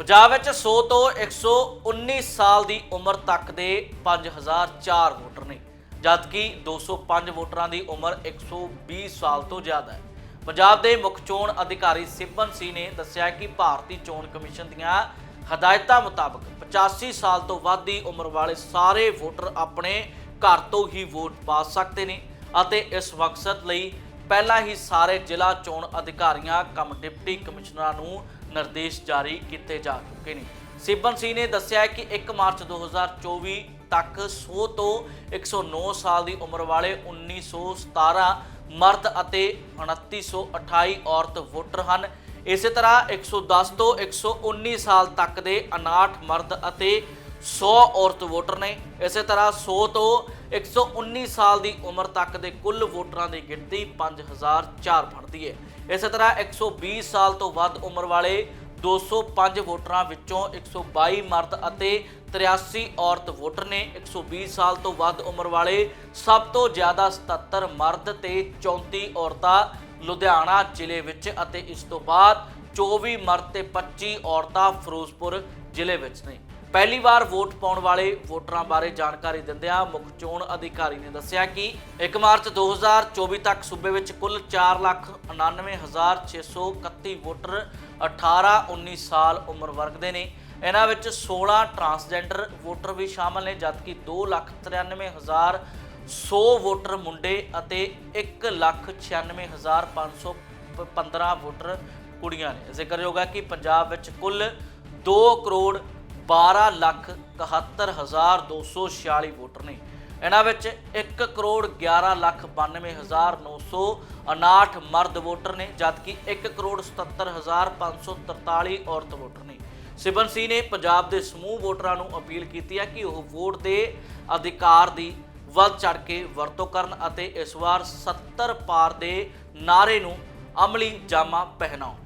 ਪੰਜਾਬ ਵਿੱਚ 100 ਤੋਂ 119 ਸਾਲ ਦੀ ਉਮਰ ਤੱਕ ਦੇ 5004 ਵੋਟਰ ਨੇ, ਜਦਕਿ 205 ਵੋਟਰਾਂ ਦੀ ਉਮਰ 120 ਸਾਲ ਤੋਂ ਜ਼ਿਆਦਾ ਹੈ। ਪੰਜਾਬ ਦੇ ਮੁੱਖ ਚੋਣ ਅਧਿਕਾਰੀ ਸਿਬਨ ਸੀ ਨੇ ਦੱਸਿਆ ਕਿ ਭਾਰਤੀ ਚੋਣ ਕਮਿਸ਼ਨ ਦੀਆਂ ਹਦਾਇਤਾਂ ਮੁਤਾਬਕ 85 ਸਾਲ ਤੋਂ ਵੱਧ ਦੀ ਉਮਰ ਵਾਲੇ ਸਾਰੇ ਵੋਟਰ ਆਪਣੇ ਘਰ ਤੋਂ ਹੀ ਵੋਟ ਪਾ ਸਕਦੇ ਨੇ ਅਤੇ ਇਸ ਮਕਸਦ ਲਈ ਪਹਿਲਾਂ ਹੀ ਸਾਰੇ ਜ਼ਿਲ੍ਹਾ ਚੋਣ ਅਧਿਕਾਰੀਆਂ, ਕਮ ਡਿਪਟੀ ਕਮਿਸ਼ਨਰਾਂ ਨੂੰ ਨਿਰਦੇਸ਼ ਜਾਰੀ ਕੀਤੇ ਜਾ ਚੁੱਕੇ ਨੇ। ਸਿਬਨ ਸਿੰਘ ਨੇ ਦੱਸਿਆ ਕਿ 1 ਮਾਰਚ 2024 ਤੱਕ 100 ਤੋਂ 109 ਸਾਲ ਦੀ ਉਮਰ ਵਾਲੇ 1917 ਮਰਦ ਅਤੇ 2928 ਔਰਤ ਵੋਟਰ ਹਨ। ਇਸੇ ਤਰ੍ਹਾਂ 110 ਤੋਂ 119 ਸਾਲ ਤੱਕ ਦੇ 59 ਮਰਦ ਅਤੇ 100 ਔਰਤ ਵੋਟਰ ਨੇ। ਇਸੇ ਤਰ੍ਹਾਂ 100 ਤੋਂ 119 ਸਾਲ ਦੀ ਉਮਰ ਤੱਕ ਦੇ ਕੁੱਲ ਵੋਟਰਾਂ ਦੀ ਗਿਣਤੀ 5004 ਬਣਦੀ ਹੈ। ਇਸੇ ਤਰ੍ਹਾਂ 120 ਸਾਲ ਤੋਂ ਵੱਧ ਉਮਰ ਵਾਲੇ 205 ਵੋਟਰਾਂ ਵਿੱਚੋਂ 122 ਮਰਦ ਅਤੇ 83 ਔਰਤ ਵੋਟਰ ਨੇ। 120 ਸਾਲ ਤੋਂ ਵੱਧ ਉਮਰ ਵਾਲੇ ਸਭ ਤੋਂ ਜ਼ਿਆਦਾ 77 ਮਰਦ ਤੇ 34 ਔਰਤਾਂ ਲੁਧਿਆਣਾ ਜ਼ਿਲ੍ਹੇ ਵਿੱਚ ਅਤੇ ਇਸ ਤੋਂ ਬਾਅਦ 24 ਮਰਦ ਤੇ 25 ਔਰਤਾਂ ਫਿਰੋਜ਼ਪੁਰ ਜ਼ਿਲ੍ਹੇ ਵਿੱਚ ਨੇ। ਪਹਿਲੀ ਵਾਰ ਵੋਟ ਪਾਉਣ ਵਾਲੇ ਵੋਟਰਾਂ ਬਾਰੇ ਜਾਣਕਾਰੀ ਦਿੰਦਿਆਂ ਮੁੱਖ ਚੋਣ ਅਧਿਕਾਰੀ ਨੇ ਦੱਸਿਆ ਕਿ 1 ਮਾਰਚ 2024 ਤੱਕ ਸੂਬੇ ਵਿੱਚ ਕੁੱਲ 499631 ਵੋਟਰ 18-19 ਸਾਲ ਉਮਰ ਵਰਗ ਦੇ ਨੇ। ਇਹਨਾਂ ਵਿੱਚ 16 ਟਰਾਂਸਜੈਂਡਰ ਵੋਟਰ ਵੀ ਸ਼ਾਮਲ ਨੇ, ਜਦਕਿ 293100 ਵੋਟਰ ਮੁੰਡੇ ਅਤੇ 196515 ਵੋਟਰ ਕੁੜੀਆਂ ਨੇ। ਜ਼ਿਕਰਯੋਗ ਹੈ ਕਿ ਪੰਜਾਬ ਵਿੱਚ ਕੁੱਲ 2 ਕਰੋੜ 12 ਲੱਖ 71246 ਵੋਟਰ ਨੇ। ਇਹਨਾਂ ਵਿੱਚ 1 ਕਰੋੜ 11 ਲੱਖ 92959 ਮਰਦ ਵੋਟਰ ਨੇ, ਜਦਕਿ 1 ਕਰੋੜ 77543 ਔਰਤ ਵੋਟਰ ਨੇ। ਸਿਬਨ ਸਿੰਘ ਨੇ ਪੰਜਾਬ ਦੇ ਸਮੂਹ ਵੋਟਰਾਂ ਨੂੰ ਅਪੀਲ ਕੀਤੀ ਹੈ ਕਿ ਉਹ ਵੋਟ ਦੇ ਅਧਿਕਾਰ ਦੀ ਵੱਧ ਚੜ ਕੇ ਵਰਤੋਂ ਕਰਨ ਅਤੇ ਇਸ ਵਾਰ 70 ਪਾਰ ਦੇ ਨਾਰੇ ਨੂੰ ਅਮਲੀ ਜਾਮਾ ਪਹਿਨਾਓ